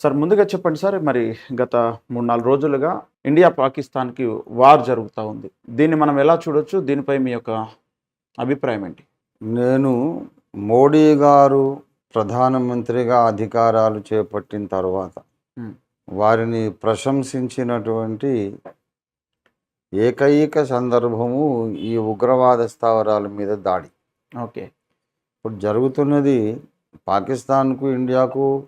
Sir ముందుగా చెప్పండి sir మరి గత మూడు నాలుగు రోజులుగా ఇండియా పాకిస్తాన్కి వార్ జరుగుతూ ఉంది. దీన్ని మనం ఎలా చూడొచ్చు? దీనిపై మీ యొక్క అభిప్రాయం ఏంటి? నేను మోడీ గారు ప్రధానమంత్రిగా అధికారాలు చేపట్టిన తర్వాత. వారిని ప్రశంసించినటువంటి ఏకైక సందర్భము ఈ ఉగ్రవాద స్థావరాల మీద దాడి. ఓకే. ఇప్పుడు జరుగుతున్నది పాకిస్తాన్కు ఇండియాకు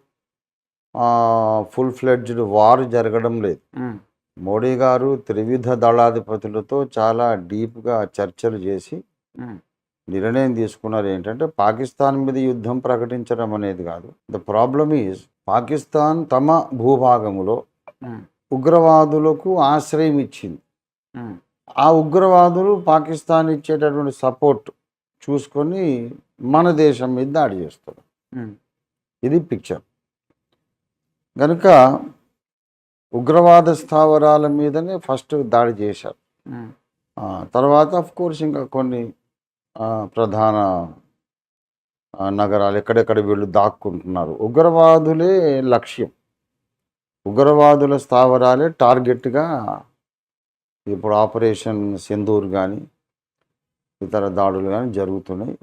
ఫుల్ ఫ్లెడ్జ్డ్ వార్ జరగడం లేదు. మోడీ గారు త్రివిధ దళాధిపతులతో చాలా డీప్గా చర్చలు చేసి నిర్ణయం తీసుకున్నారు. ఏంటంటే పాకిస్తాన్ మీద యుద్ధం ప్రకటించడం అనేది కాదు. ద ప్రాబ్లమ్ ఈజ్ పాకిస్తాన్ తమ భూభాగములో ఉగ్రవాదులకు ఆశ్రయం ఇచ్చింది. ఆ ఉగ్రవాదులు పాకిస్తాన్ ఇచ్చేటటువంటి సపోర్ట్ చూసుకొని మన దేశం మీద దాడి చేస్తారు ఇది పిక్చర్ కనుక ఉగ్రవాద స్థావరాల మీదనే ఫస్ట్ దాడి చేశారు. తర్వాత ఆఫ్ కోర్స్ ఇంకా కొన్ని ప్రధాన నగరాలు ఎక్కడెక్కడ వీళ్ళు దాక్కుంటున్నారు. ఉగ్రవాదులే లక్ష్యం. ఉగ్రవాదుల స్థావరాలే టార్గెట్గా ఇప్పుడు ఆపరేషన్ సింధూర్ కానీ ఇతర దాడులు కానీ జరుగుతున్నాయి.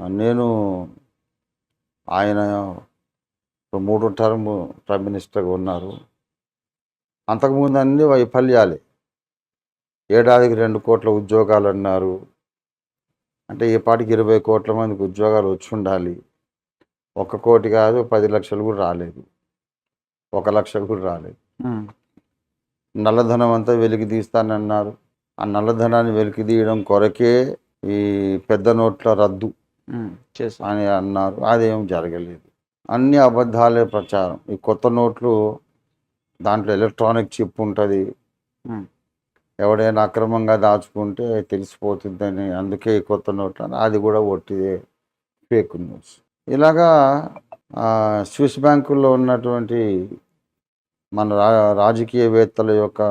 నేను ఆయన మూడు టర్మ్ ప్రైమ్ మినిస్టర్గా ఉన్నారు. అంతకుముందు అన్ని వైఫల్యాలే. ఏడాదికి రెండు కోట్ల ఉద్యోగాలు అన్నారు. అంటే ఈ పాటికి ఇరవై కోట్ల మందికి ఉద్యోగాలు వచ్చి ఉండాలి ఒక కోటి కాదు పది లక్షలు కూడా రాలేదు. ఒక లక్ష కూడా రాలేదు. నల్లధనం అంతా వెలికి తీస్తానన్నారు. ఆ నల్లధనాన్ని వెలికి తీయడం కొరకే ఈ పెద్ద నోట్ల రద్దు అని అన్నారు. అదేం జరగలేదు. అన్ని అబద్ధాలే ప్రచారం. ఈ కొత్త నోట్లు దాంట్లో ఎలక్ట్రానిక్ చిప్ ఉంటుంది. ఎవడైనా అక్రమంగా దాచుకుంటే తెలిసిపోతుందని అందుకే ఈ కొత్త నోట్లు అని. అది కూడా ఒట్టిదే. Fake news. ఇలాగా స్విస్ బ్యాంకుల్లో ఉన్నటువంటి మన రా రాజకీయవేత్తల యొక్క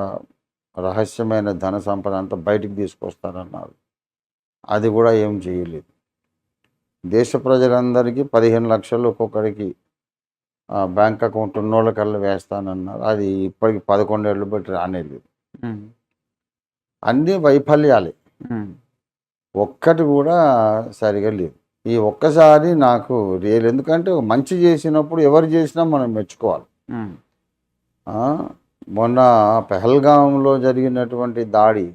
రహస్యమైన ధన సంపద అంతా బయటికి తీసుకొస్తారన్నారు అది కూడా ఏం చేయలేదు. దేశ ప్రజలందరికీ పదిహేను లక్షలు ఒక్కొక్కరికి బ్యాంక్ అకౌంట్ ఉన్నోళ్ళకల్లా వేస్తానన్నారు. అది ఇప్పటికి పదకొండేళ్ళు బట్టి రానేలేదు. ఉమ్, అన్ని వైఫల్యాలే. ఒక్కటి కూడా సరిగా లేదు. ఈ ఒక్కసారి నాకు రియల్ ఎందుకంటే మంచి చేసినప్పుడు ఎవరు చేసినా మనం మెచ్చుకోవాలి. మొన్న పెహల్గాంలో జరిగినటువంటి దాడి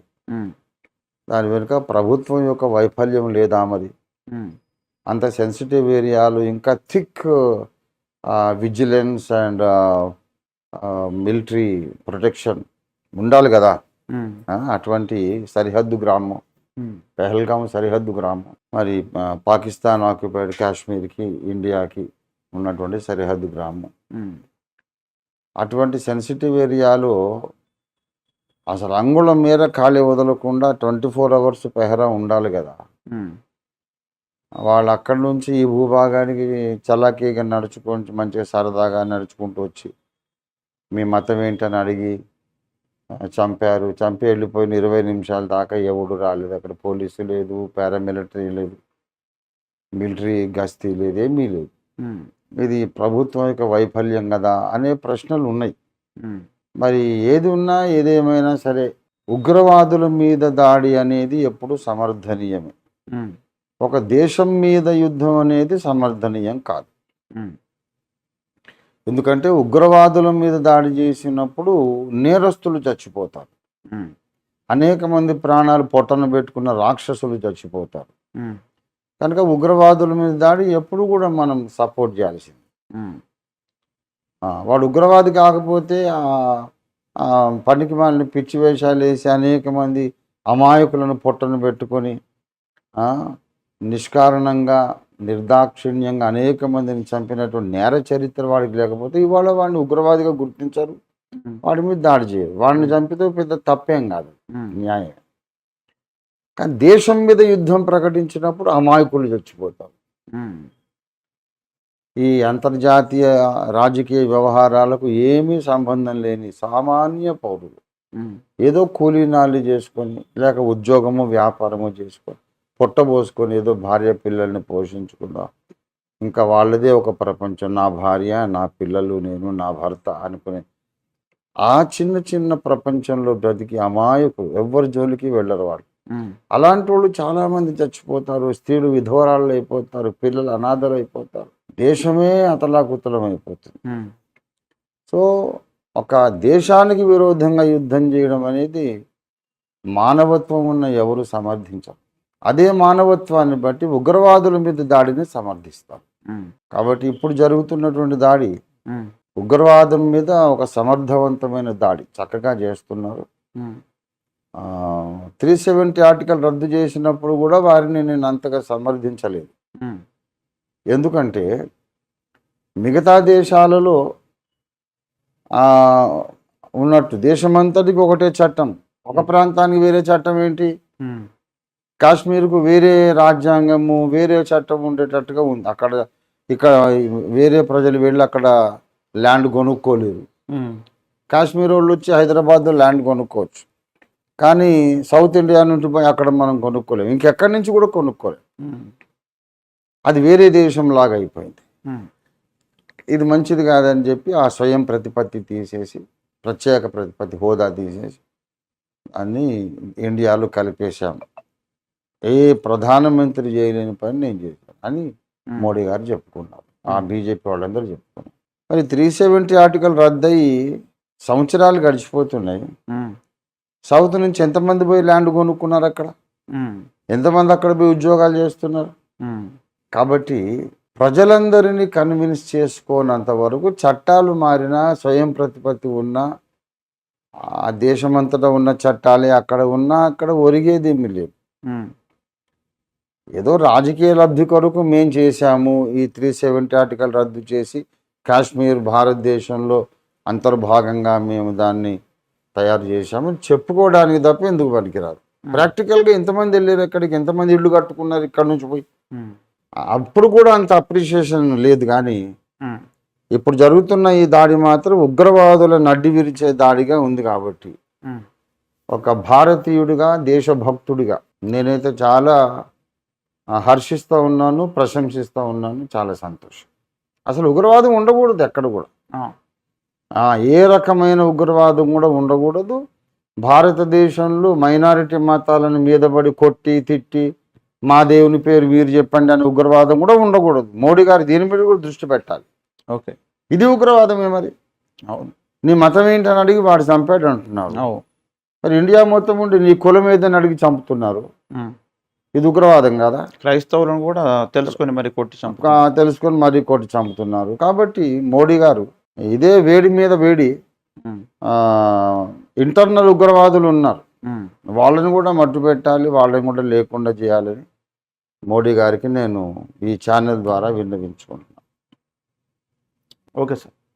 దాని వెనుక ప్రభుత్వం యొక్క వైఫల్యం లేదా మరి అంత సెన్సిటివ్ ఏరియాలు ఇంకా thick vigilance and military protection ఉండాలి కదా. అటువంటి సరిహద్దు గ్రామం ఉమ్, పెహల్గాం సరిహద్దు గ్రామం మరి పాకిస్తాన్ ఆక్యుపైడ్ కాశ్మీర్కి ఇండియాకి ఉన్నటువంటి సరిహద్దు గ్రామం. అటువంటి సెన్సిటివ్ ఏరియాలో అసలు అంగుళం మేర ఖాళీ వదలకుండా ట్వంటీ ఫోర్ అవర్స్ పెహరా ఉండాలి కదా. వాళ్ళు అక్కడి నుంచి ఈ భూభాగానికి చలాకీగా నడుచుకొని మంచిగా సరదాగా నడుచుకుంటూ వచ్చి మీ మతం ఏంటని అడిగి చంపారు. చంపి వెళ్ళిపోయిన ఇరవై నిమిషాల దాకా ఎవడు రాలేదు. అక్కడ పోలీసు లేదు పారామిలిటరీ లేదు మిలిటరీ గస్తీ లేదు ఏమీ లేదు. ఇది ప్రభుత్వం యొక్క వైఫల్యం కదా అనే ప్రశ్నలు ఉన్నాయి. మరి ఏది ఉన్నా ఏదేమైనా సరే ఉగ్రవాదుల మీద దాడి అనేది ఎప్పుడు సమర్థనీయమే. ఒక దేశం మీద యుద్ధం అనేది సమర్థనీయం కాదు. ఎందుకంటే ఉగ్రవాదుల మీద దాడి చేసినప్పుడు నేరస్తులు చచ్చిపోతారు. అనేక మంది ప్రాణాలు పొట్టన పెట్టుకున్న రాక్షసులు చచ్చిపోతారు. కనుక ఉగ్రవాదుల మీద దాడి ఎప్పుడు కూడా మనం సపోర్ట్ చేయాల్సింది. వాడు ఉగ్రవాది కాకపోతే పనికి వాళ్ళని పిచ్చి వేషాలు వేసి అనేక మంది అమాయకులను పొట్టను పెట్టుకొని నిష్కారణంగా నిర్దాక్షిణ్యంగా అనేక మందిని చంపినటువంటి నేర చరిత్ర వాడికి లేకపోతే ఇవాళ వాడిని ఉగ్రవాదిగా గుర్తించారు. వాడి మీద దాడి చేయరు. వాడిని చంపితే పెద్ద తప్పేం కాదు. న్యాయం. కానీ దేశం మీద యుద్ధం ప్రకటించినప్పుడు అమాయకులు చచ్చిపోతారు. ఈ అంతర్జాతీయ రాజకీయ వ్యవహారాలకు ఏమీ సంబంధం లేని సామాన్య పౌరులు ఏదో కూలీనాలు చేసుకొని లేక ఉద్యోగము వ్యాపారము చేసుకొని పొట్టబోసుకొని ఏదో భార్య పిల్లల్ని పోషించుకుందాం. ఇంకా వాళ్ళదే ఒక ప్రపంచం. నా భార్య నా పిల్లలు నేను నా భర్త అనుకునే ఆ చిన్న చిన్న ప్రపంచంలో బ్రతికి అమాయకులు ఎవ్వరి జోలికి వెళ్ళరు వాళ్ళు. అలాంటి వాళ్ళు చాలా మంది చచ్చిపోతారు స్త్రీలు విధవరాళ్ళు అయిపోతారు పిల్లలు అనాథలు అయిపోతారు దేశమే అతలాకుతలం అయిపోతుంది సో ఒక దేశానికి విరోధంగా యుద్ధం చేయడం అనేది మానవత్వం ఉన్న ఎవరు సమర్థించరు. అదే మానవత్వాన్ని బట్టి ఉగ్రవాదుల మీద దాడిని సమర్థిస్తారు ఉమ్, కాబట్టి ఇప్పుడు జరుగుతున్నటువంటి దాడి ఉగ్రవాదం మీద ఒక సమర్థవంతమైన దాడి చక్కగా చేస్తున్నారు. త్రీ సెవెంటీ ఆర్టికల్ రద్దు చేసినప్పుడు కూడా వారిని నేను అంతగా సమర్థించలేదు. ఎందుకంటే మిగతా దేశాలలో ఉన్నట్టు దేశమంతటికి ఒకటే చట్టం. ఒక ప్రాంతానికి వేరే చట్టం ఏంటి? కాశ్మీర్కు వేరే రాజ్యాంగము వేరే చట్టం ఉండేటట్టుగా ఉంది. అక్కడ ఇక్కడ వేరే ప్రజలు వెళ్ళి అక్కడ ల్యాండ్ కొనుక్కోలేరు. కాశ్మీర్ వాళ్ళు వచ్చి హైదరాబాద్లో ల్యాండ్ కొనుక్కోవచ్చు. కానీ సౌత్ ఇండియా నుంచి పోయి అక్కడ మనం కొనుక్కోలేము. ఇంకెక్కడి నుంచి కూడా కొనుక్కోలేము. అది వేరే దేశం లాగా అయిపోయింది. ఇది మంచిది కాదని చెప్పి ఆ స్వయం ప్రతిపత్తి తీసేసి ప్రత్యేక ప్రతిపత్తి హోదా తీసేసి అన్నీ ఇండియాలో కలిపేశాం ఏ ప్రధానమంత్రి చేయలేని పని నేను చేశాను అని మోడీ గారు చెప్పుకున్నారు. ఆ బీజేపీ వాళ్ళందరూ చెప్పుకున్నారు. మరి త్రీ సెవెంటీ ఆర్టికల్ రద్దయి సంవత్సరాలు గడిచిపోతున్నాయి. సౌత్ నుంచి ఎంతమంది పోయి ల్యాండ్ కొనుక్కున్నారు అక్కడ? ఎంతమంది అక్కడ పోయి ఉద్యోగాలు చేస్తున్నారు? కాబట్టి ప్రజలందరినీ కన్విన్స్ చేసుకోనంత వరకు చట్టాలు మారినా స్వయం ప్రతిపత్తి ఉన్నా ఆ దేశమంతటా ఉన్న చట్టాలే అక్కడ ఉన్నా అక్కడ ఒరిగేది ఏమీ లేదు ఏదో రాజకీయ లబ్ధి కొరకు మేం చేశాము. ఈ త్రీ సెవెంటీ ఆర్టికల్ రద్దు చేసి కాశ్మీర్ భారతదేశంలో అంతర్భాగంగా మేము దాన్ని తయారు చేశాము. చెప్పుకోవడానికి తప్ప ఎందుకు పనికిరాదు. ప్రాక్టికల్గా ఎంతమంది వెళ్ళారు ఎక్కడికి? ఎంతమంది ఇల్లు కట్టుకున్నారు ఇక్కడ నుంచి పోయి. అప్పుడు కూడా అంత అప్రిషియేషన్ లేదు కానీ ఇప్పుడు జరుగుతున్న ఈ దాడి మాత్రం ఉగ్రవాదుల నడ్డి విరిచే దాడిగా ఉంది కాబట్టి ఒక భారతీయుడిగా దేశభక్తుడిగా నేనైతే చాలా హర్షిస్తూ ఉన్నాను ప్రశంసిస్తూ ఉన్నాను చాలా సంతోషం. అసలు ఉగ్రవాదం ఉండకూడదు ఎక్కడ కూడా. ఏ రకమైన ఉగ్రవాదం కూడా ఉండకూడదు. భారతదేశంలో మైనారిటీ మతాలను మీదపడి కొట్టి తిట్టి మా దేవుని పేరు వీరు చెప్పండి అని ఉగ్రవాదం కూడా ఉండకూడదు. మోడీ గారు దీని మీద కూడా దృష్టి పెట్టాలి. ఓకే. ఇది ఉగ్రవాదమే మరి. అవును. నీ మతం ఏంటని అడిగి వాడు చంపాడు అంటున్నారు. మరి ఇండియా మొత్తం ఉండి నీ కులం ఏదని అడిగి చంపుతున్నారు. ఇది ఉగ్రవాదం కదా? క్రైస్తవులను కూడా తెలుసుకొని మరి కొట్టి తెలుసుకొని మరీ కొట్టి చంపుతున్నారు. కాబట్టి మోడీ గారు ఇదే వేడి మీద వేడి ఇంటర్నల్ ఉగ్రవాదులు ఉన్నారు. వాళ్ళని కూడా మట్టు పెట్టాలి వాళ్ళని కూడా లేకుండా చేయాలని మోడీ గారికి నేను ఈ ఛానల్ ద్వారా విన్నవించుకుంటున్నాను. Okay sir.